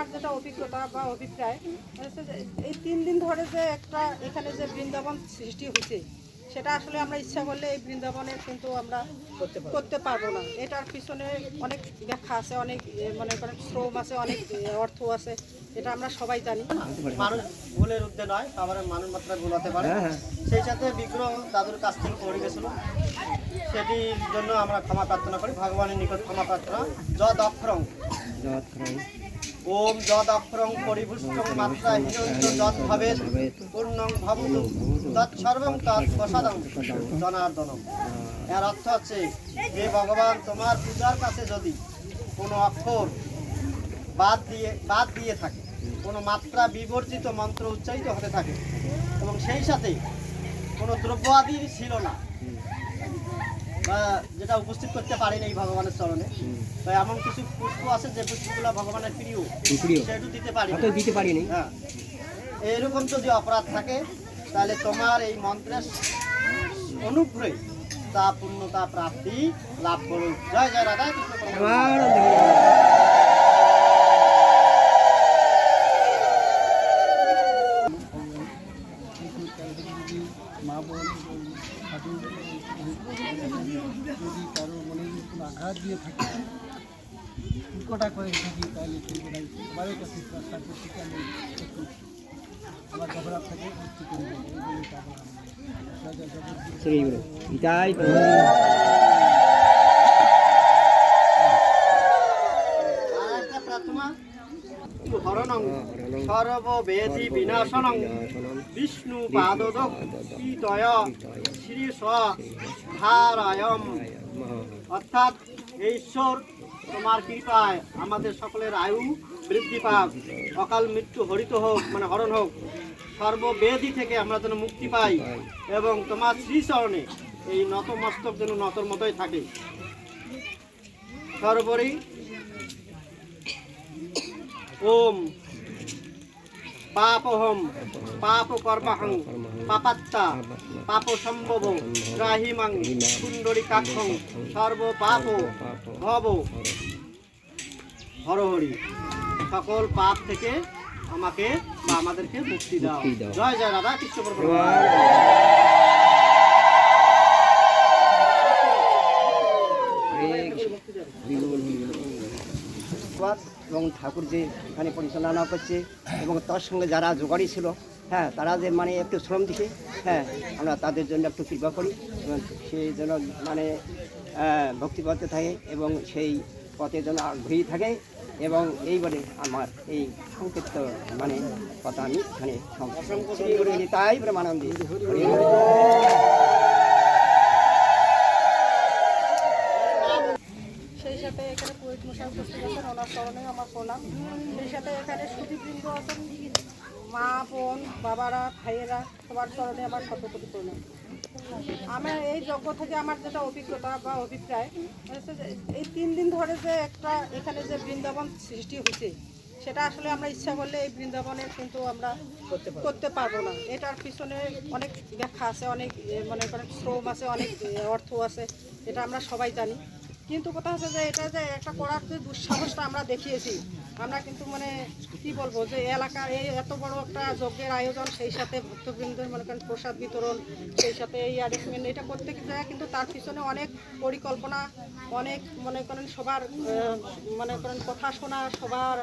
আমার যেটা অভিজ্ঞতা বা অভিপ্রায় হচ্ছে যে এই তিন দিন ধরে যে একটা এখানে যে বৃন্দাবন সৃষ্টি হয়েছে সেটা আসলে আমরা ইচ্ছা করলে এই বৃন্দাবনে কিন্তু আমরা করতে পারব। না। এটার পিছনে অনেক ব্যাখ্যা আছে অনেক মনে করেন শ্রম আছে অনেক অর্থ আছে এটা আমরা সবাই জানি। মানুষ ভুলের উদ্দে নয় আবার মানুষ মাত্রা ভুল হতে পারে সেই সাথে বিগ্রহ দাদুর কাছ থেকে পড়ে গেছিল। সেটির জন্য আমরা ক্ষমা প্রার্থনা করি ভগবানের নিকট ক্ষমা প্রার্থনা। যদ অক্ষরং ওম যদ অক্ষরং পরিপুষ্টং মাত্রা হিরণ্য যদ ভবেত পূর্ণং ভবতু। তৎসর্বং তৎ প্রসাদং। জনার্দনম। এর অর্থ হচ্ছে, হে ভগবান, তোমার পূজার কাছে যদি কোনো অক্ষর বাদ দিয়ে বাদ দিয়ে থাকে, কোনো মাত্রা বিবর্জিত মন্ত্র উচ্চারিত হতে থাকে, এবং সেই সাথে কোনো দ্রব্য আদি ছিল না বা যেটা উপস্থিত করতে পারেনি এই ভগবানের চরণে। তাই এমন কিছু পুষ্প আছে যে পুষ্পগুলো ভগবানের প্রিয়। সেটু দিতে পারি দিতে পারিনি। হ্যাঁ। এরকম যদি অপরাধ থাকে তাহলে তোমার এই মন্ত্রের অনুগ্রহে তা পূর্ণতা প্রাপ্তি লাভ করুন। জয় জয় রাধা কৃষ্ণ পরমানন্দ। মা বোন দাদু যদি কারও মনে আঘাত দিয়ে থাকে। উল্কটা করে থাকি তাহলে সেইগুলাই সবারই কাছে প্রার্থনা করছি আমি একটু আমার গভরাত থেকে করে হরণং সর্ববেদী বিনাশনং বিষ্ণু পাদদক পিতয় শ্রী ধারায়ম। অর্থাৎ হে ঈশ্বর, তোমার কৃপায় আমাদের সকলের আয়ু বৃদ্ধি পাক। অকাল মৃত্যু হরিত হোক মানে হরণ হোক। সর্ববেদী থেকে আমরা যেন মুক্তি পাই এবং তোমার শ্রীচরণে এই নতমস্তক যেন নতর মতোই থাকে। সর্বোপরি ওম পাপহম পাপ কর্মাহং পাপাত্তা পাপ সম্ভব গ্রাহিমাং সুন্দরী কাক্ষং সর্ব পাপ ভব। হরহরি সকল পাপ থেকে আমাকে বা আমাদেরকে মুক্তি দাও। জয় জয় রাধা কৃষ্ণ। এবং ঠাকুর যে এখানে পরিচালনা করছে এবং তার সঙ্গে যারা জোগাড়ি ছিল হ্যাঁ তারা যে মানে একটু শ্রম দিছে হ্যাঁ আমরা তাদের জন্য একটু কৃপা করি এবং সেই যেন মানে আহ, ভক্তি করতে থাকে এবং সেই পথে যেন আগ্রহী থাকে এবং এইবারে আমার এই সংক্ষিপ্ত মানে কথা আমি এখানে তাই সেই সাথে আমার সেই সাথে এখানে সুদীপবৃন্দ আছেন মা বোন বাবারা ভাইয়েরা সবার স্মরণে আমার শতকোটি প্রণাম। আমার এই যজ্ঞ থেকে আমার যেটা অভিজ্ঞতা বা অভিপ্রায় হচ্ছে যে এই তিন দিন ধরে যে একটা এখানে যে বৃন্দাবন সৃষ্টি হয়েছে সেটা আসলে আমরা ইচ্ছা করলে এই বৃন্দাবনে কিন্তু আমরা করতে পারব। না। এটার পিছনে অনেক ব্যাখ্যা আছে অনেক মনে করেন শ্রম আছে অনেক অর্থ আছে এটা আমরা সবাই জানি। কিন্তু কথা হচ্ছে যে এটা যে একটা করার যে দুঃসাহসটা আমরা দেখিয়েছি আমরা কিন্তু মানে কি বলব যে এলাকার এই এত বড় একটা যজ্ঞের আয়োজন সেই সাথে ভক্তবৃন্দের মনে করেন প্রসাদ বিতরণ সেই সাথে এই অ্যারেঞ্জমেন্ট এটা করতে যায় কিন্তু তার পিছনে অনেক পরিকল্পনা অনেক মনে করেন সবার মনে করেন কথা শোনা সবার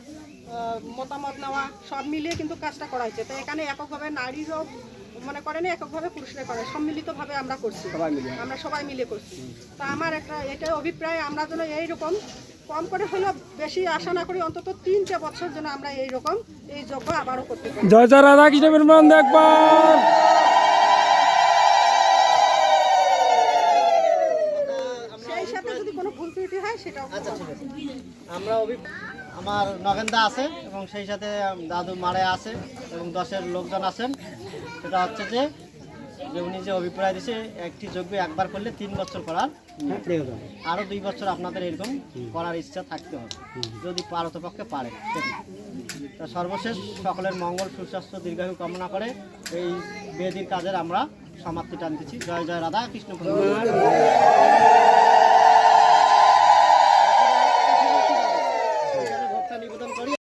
মতামত নেওয়া সব মিলিয়ে কিন্তু কাজটা করা হয়েছে। তো এখানে এককভাবে নারীরও মনে করেন এককভাবে পুরুষরা করে সম্মিলিতভাবে আমরা করছি। আমরা সবাই মিলে করছি। তা আমার একটা এটা অভিপ্রায় আমরা যেন এইরকম কম করে হলেও বেশি আশা না করি অন্তত তিনটে বছর যেন আমরা এইরকম এই যজ্ঞ আবারও করতে পারি। জয় জয় রাধা কৃষ্ণ প্রেমানন্দ একবার। সেই সাথে যদি কোনো ভুল ত্রুটি হয় সেটাও আচ্ছা ঠিক আছে। আমরা অভি আমার নগেন্দা আছে এবং সেই সাথে দাদু মারে আছে এবং দশের লোকজন আছেন। সেটা হচ্ছে যে যে উনি যে অভিপ্রায় দিছে একটি যোগ্য একবার করলে তিন বছর করার আরও দুই বছর আপনাদের এরকম করার ইচ্ছা থাকতে হবে। যদি পারতপক্ষে পারে। সেটি তা সর্বশেষ সকলের মঙ্গল, সুস্বাস্থ্য, দীর্ঘায়ু কামনা করে এই বেদির কাজের আমরা সমাপ্তি টানতেছি। জয় জয়, রাধা, কৃষ্ণ